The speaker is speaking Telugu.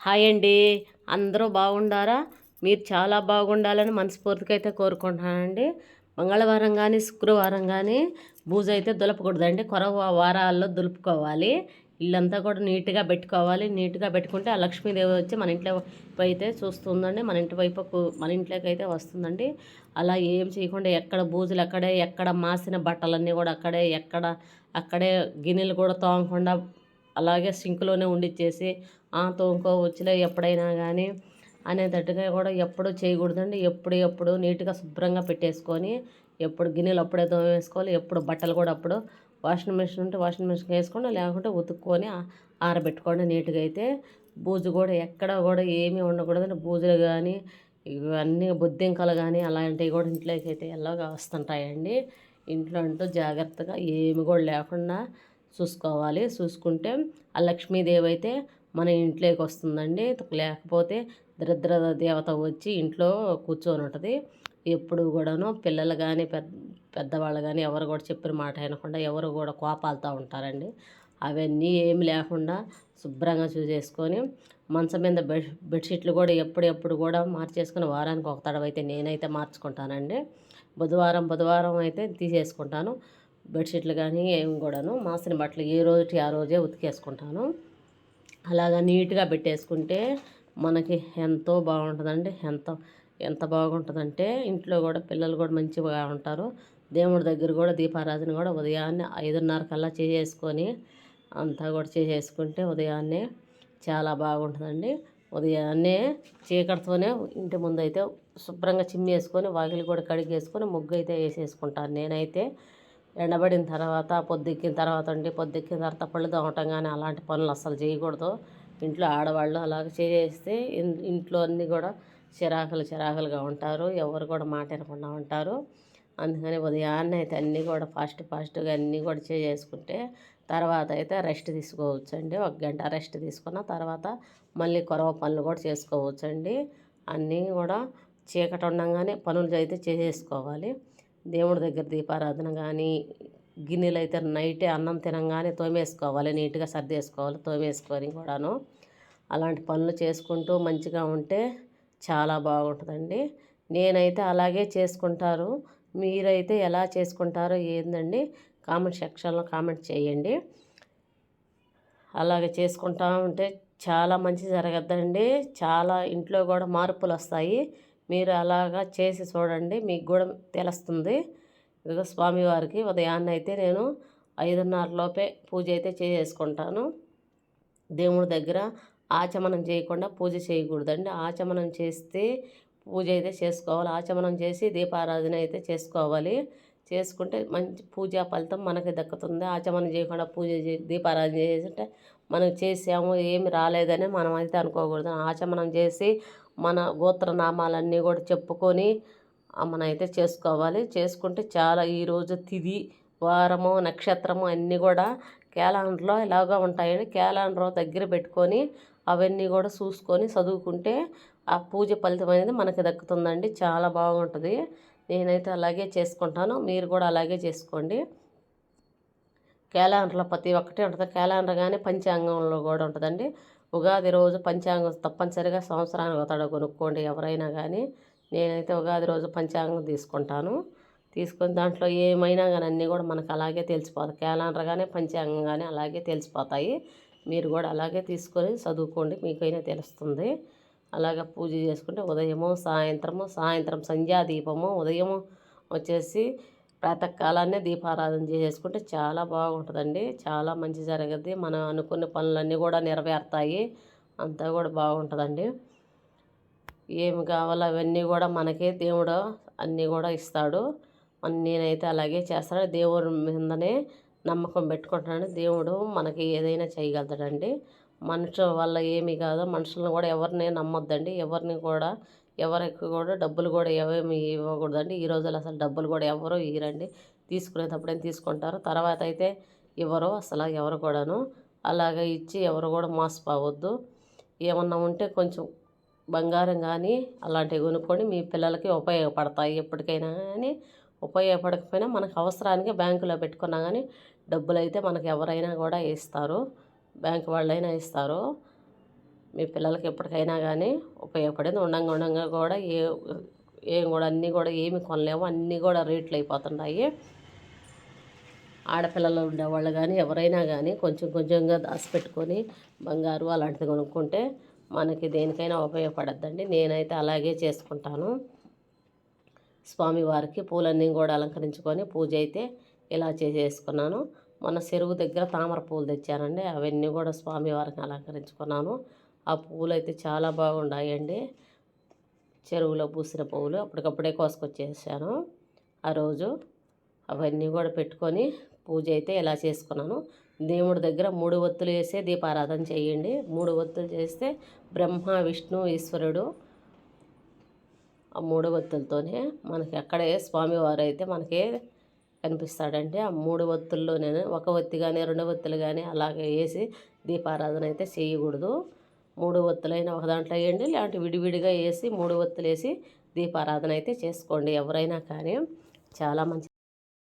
హాయ్ అండి. అందరూ బాగుండారా? మీరు చాలా బాగుండాలని మనస్ఫూర్తిగా అయితే కోరుకుంటున్నానండి. మంగళవారం కానీ శుక్రవారం కానీ బూజ అయితే దులపకూడదండి. కొరవ వారాల్లో దులుపుకోవాలి. ఇల్లంతా కూడా నీట్గా పెట్టుకోవాలి. నీట్గా పెట్టుకుంటే ఆ లక్ష్మీదేవి వచ్చి మన ఇంట్లో అయితే చూస్తుందండి. మన ఇంటి వైపు మన ఇంట్లోకి అయితే వస్తుందండి. అలా ఏం చేయకుండా ఎక్కడ బూజులు అక్కడే ఎక్కడ మాసిన బట్టలన్నీ కూడా అక్కడే ఎక్కడ అక్కడే గిన్నెలు కూడా తోమకుండా అలాగే సింక్లోనే ఉండిచ్చేసి తోముకోవచ్చులే ఎప్పుడైనా కానీ అనేటట్టుగా కూడా ఎప్పుడు చేయకూడదండి. ఎప్పుడు ఎప్పుడు నీట్గా శుభ్రంగా పెట్టేసుకొని ఎప్పుడు గిన్నెలు అప్పుడే తోమేసుకోవాలి ఎప్పుడు బట్టలు కూడా అప్పుడు వాషింగ్ మిషన్ ఉంటే వాషింగ్ మిషన్ వేసుకోండి లేకుంటే ఉతుక్కొని ఆరబెట్టుకోండి నీట్గా అయితే. బూజు కూడా ఎక్కడ కూడా ఏమీ ఉండకూడదండి. బూజులు కానీ ఇవన్నీ బొద్దింకలు కానీ అలాంటివి కూడా ఇంట్లోకి అయితే ఎలాగ వస్తుంటాయండి. ఇంట్లో అంటూ జాగ్రత్తగా ఏమి కూడా లేకుండా చూసుకోవాలి. చూసుకుంటే ఆ లక్ష్మీదేవి అయితే మన ఇంట్లోకి వస్తుందండి. లేకపోతే దరిద్ర దేవత వచ్చి ఇంట్లో కూర్చొని ఉంటుంది. ఎప్పుడు కూడాను పిల్లలు కానీ పెద్ద పెద్దవాళ్ళు కానీ ఎవరు కూడా చెప్పిన మాట వినకుండా ఎవరు కూడా కోపాలతో ఉంటారండి. అవన్నీ ఏమి లేకుండా శుభ్రంగా చూసేసుకొని మంచం మీద బెడ్ బెడ్షీట్లు కూడా ఎప్పుడెప్పుడు కూడా మార్చేసుకుని వారానికి ఒక తడవైతే నేనైతే మార్చుకుంటానండి. బుధవారం బుధవారం అయితే తీసేసుకుంటాను. బెడ్షీట్లు కానీ ఏమి కూడాను మాసిన బట్టలు ఏ రోజుకి ఆ రోజే ఉతికేసుకుంటాను. అలాగా నీట్గా పెట్టేసుకుంటే మనకి ఎంతో బాగుంటుందండి. ఎంత ఎంత బాగుంటుందంటే ఇంట్లో కూడా పిల్లలు కూడా మంచిగా ఉంటారు. దేవుడి దగ్గర కూడా దీపారాధన కూడా ఉదయాన్నే ఐదున్నర కల్లా చేసేసుకొని అంతా కూడా చేసేసుకుంటే ఉదయాన్నే చాలా బాగుంటుందండి. ఉదయాన్నే చీకటితోనే ఇంటి ముందు అయితే శుభ్రంగా చిమ్మేసుకొని వాకిలి కూడా కడిగేసుకొని ముగ్గు అయితే వేసేసుకుంటాను నేనైతే. ఎండబడిన తర్వాత పొద్దెక్కిన తర్వాత అండి. పొద్దెక్కిన తర్వాత పళ్ళు తోమటం కానీ అలాంటి పనులు అస్సలు చేయకూడదు. ఇంట్లో ఆడవాళ్ళు అలాగ చేస్తే ఇంట్లో అన్నీ కూడా చిరాకులు చిరాకులుగా ఉంటారు. ఎవరు కూడా మాట వినకుండా ఉంటారు. అందుకని ఉదయాన్నే అయితే అన్నీ కూడా ఫాస్ట్ ఫాస్ట్గా అన్నీ కూడా చేసుకుంటే తర్వాత అయితే రెస్ట్ తీసుకోవచ్చు అండి ఒక గంట రెస్ట్ తీసుకున్న తర్వాత మళ్ళీ కొరవ పనులు కూడా చేసుకోవచ్చు అండి అన్నీ కూడా చీకటి ఉండగానే పనులు అయితే చేసేసుకోవాలి. దేవుడి దగ్గర దీపారాధన కానీ గిన్నెలు అయితే నైటే అన్నం తినంగానే తోమేసుకోవాలి నీట్గా సర్దేసుకోవాలి తోమేసుకొని కూడాను. అలాంటి పనులు చేసుకుంటూ మంచిగా ఉంటే చాలా బాగుంటుందండి. నేనైతే అలాగే చేసుకుంటారు. మీరైతే ఎలా చేసుకుంటారో ఏందండి కామెంట్ సెక్షన్లో కామెంట్ చేయండి. అలాగే చేసుకుంటా ఉంటే చాలా మంచి జరగద్దండి. చాలా ఇంట్లో కూడా మార్పులు వస్తాయి మీరు అలాగా చేసి చూడండి మీకు కూడా తెలుస్తుంది. ఇదిగో స్వామివారికి ఉదయాన్నే అయితే నేను ఐదున్నర లోపే పూజ అయితే చేసుకుంటాను దేవుడి దగ్గర ఆచమనం చేయకుండా పూజ చేయకూడదండి. ఆచమనం చేస్తే పూజ అయితే చేసుకోవాలి. ఆచమనం చేసి దీపారాధన అయితే చేసుకోవాలి. చేసుకుంటే మంచి పూజా ఫలితం మనకి దక్కుతుంది. ఆచమనం చేయకుండా పూజ దీపారాధన చేస్తుంటే మనం చేసాము ఏమి రాలేదని మనం అయితే అనుకోకూడదు. ఆచమనం చేసి మన గోత్రనామాలన్నీ కూడా చెప్పుకొని మనమైతే చేసుకోవాలి. చేసుకుంటే చాలా ఈరోజు తిది వారము నక్షత్రము అన్నీ కూడా క్యాలెండర్లో ఇలాగా ఉంటాయని క్యాలెండర్ దగ్గర పెట్టుకొని అవన్నీ కూడా చూసుకొని చదువుకుంటే ఆ పూజ ఫలితం అనేది మనకి దక్కుతుందండి. చాలా బాగుంటుంది. నేనైతే అలాగే చేసుకుంటాను. మీరు కూడా అలాగే చేసుకోండి. క్యాలెండర్లో ప్రతి ఒక్కటి ఉంటుంది. క్యాలెండర్ కానీ పంచాంగంలో కూడా ఉంటుందండి. ఉగాది రోజు పంచాంగం తప్పనిసరిగా సంవత్సరానికి ఒకసారి కొనుక్కోండి ఎవరైనా కానీ నేనైతే ఉగాది రోజు పంచాంగం తీసుకుంటాను. తీసుకొని దాంట్లో ఏమైనా కానీ అన్నీ కూడా మనకు అలాగే తెలిసిపోతాయి. క్యాలెండర్ కానీ పంచాంగం కానీ అలాగే తెలిసిపోతాయి. మీరు కూడా అలాగే తీసుకొని చదువుకోండి. మీకైనా తెలుస్తుంది. అలాగే పూజ చేసుకుంటే ఉదయము సాయంత్రము సాయంత్రం సంధ్యాదీపము ఉదయము వచ్చేసి ప్రాతకాలాన్నే దీపారాధన చేసుకుంటే చాలా బాగుంటుందండి. చాలా మంచి జరగద్ది. మనం అనుకున్న పనులన్నీ కూడా నెరవేరుతాయి. అంతా కూడా బాగుంటుందండి. ఏమి కావాలో అవన్నీ కూడా మనకే దేవుడు అన్నీ కూడా ఇస్తాడు. నేనైతే అలాగే చేస్తాను. దేవుడి మీదనే నమ్మకం పెట్టుకుంటాను దేవుడు మనకి ఏదైనా చేయగలుగుతాడండి. మనుషుల వల్ల ఏమీ కాదు. మనుషులను కూడా ఎవరిని నమ్మొద్దండి. ఎవరిని కూడా ఎవరికి కూడా డబ్బులు కూడా ఏమేమి ఇవ్వకూడదండి. ఈ రోజుల్లో అసలు డబ్బులు కూడా ఎవరు ఇవ్వరండి తీసుకునేటప్పుడే తీసుకుంటారు? తర్వాత అయితే ఎవరు అసలు ఎవరు కూడాను అలాగే ఇచ్చి ఎవరు కూడా మోసపోవద్దు. ఏమన్నా ఉంటే కొంచెం బంగారం కానీ అలాంటివి కొనుక్కొని మీ పిల్లలకి ఉపయోగపడతాయి. ఎప్పటికైనా కానీ ఉపయోగపడకపోయినా మనకు అవసరానికి బ్యాంకులో పెట్టుకున్నా కానీ డబ్బులు అయితే మనకు ఎవరైనా కూడా ఇస్తారు. బ్యాంక్ వాళ్ళైనా ఇస్తారు మీ పిల్లలకి ఎప్పటికైనా కానీ ఉపయోగపడింది. ఉండంగా ఉండంగా కూడా ఏ ఏం కూడా అన్నీ కూడా ఏమి కొనలేము. అన్నీ కూడా రేట్లు అయిపోతున్నాయి. ఆడపిల్లలు ఉండేవాళ్ళు కానీ ఎవరైనా కానీ కొంచెం కొంచెంగా దాచిపెట్టుకొని బంగారు అలాంటిది కొనుక్కుంటే మనకి దేనికైనా ఉపయోగపడద్దండి. నేనైతే అలాగే చేసుకుంటాను. స్వామివారికి పూలన్నీ కూడా అలంకరించుకొని పూజ అయితే ఇలా చేసేసుకున్నాను. మన చెరువు దగ్గర తామర పూలు తెచ్చానండి. అవన్నీ కూడా స్వామివారికి అలంకరించుకున్నాను. ఆ పూలు అయితే చాలా బాగున్నాయండి చెరువులో పూసిన పువ్వులు అప్పటికప్పుడే కోసుకొచ్చేసాను. ఆ రోజు అవన్నీ కూడా పెట్టుకొని పూజ అయితే ఇలా చేసుకున్నాను. దేవుడి దగ్గర మూడు ఒత్తులు వేసే దీపారాధన చేయండి. మూడు ఒత్తులు చేస్తే బ్రహ్మ విష్ణు ఈశ్వరుడు ఆ మూడు ఒత్తులతోనే మనకి అక్కడే స్వామివారు అయితే మనకి కనిపిస్తాడంటే ఆ మూడు ఒత్తుల్లోనే ఒక ఒత్తి కానీ రెండు ఒత్తులు కానీ అలాగే వేసి దీపారాధన అయితే చేయకూడదు. మూడు ఒత్తులైనా ఒక దాంట్లో వేయండి లేదంటే విడివిడిగా వేసి మూడు ఒత్తులు వేసి దీపారాధన అయితే చేసుకోండి ఎవరైనా కానీ. చాలా మంచి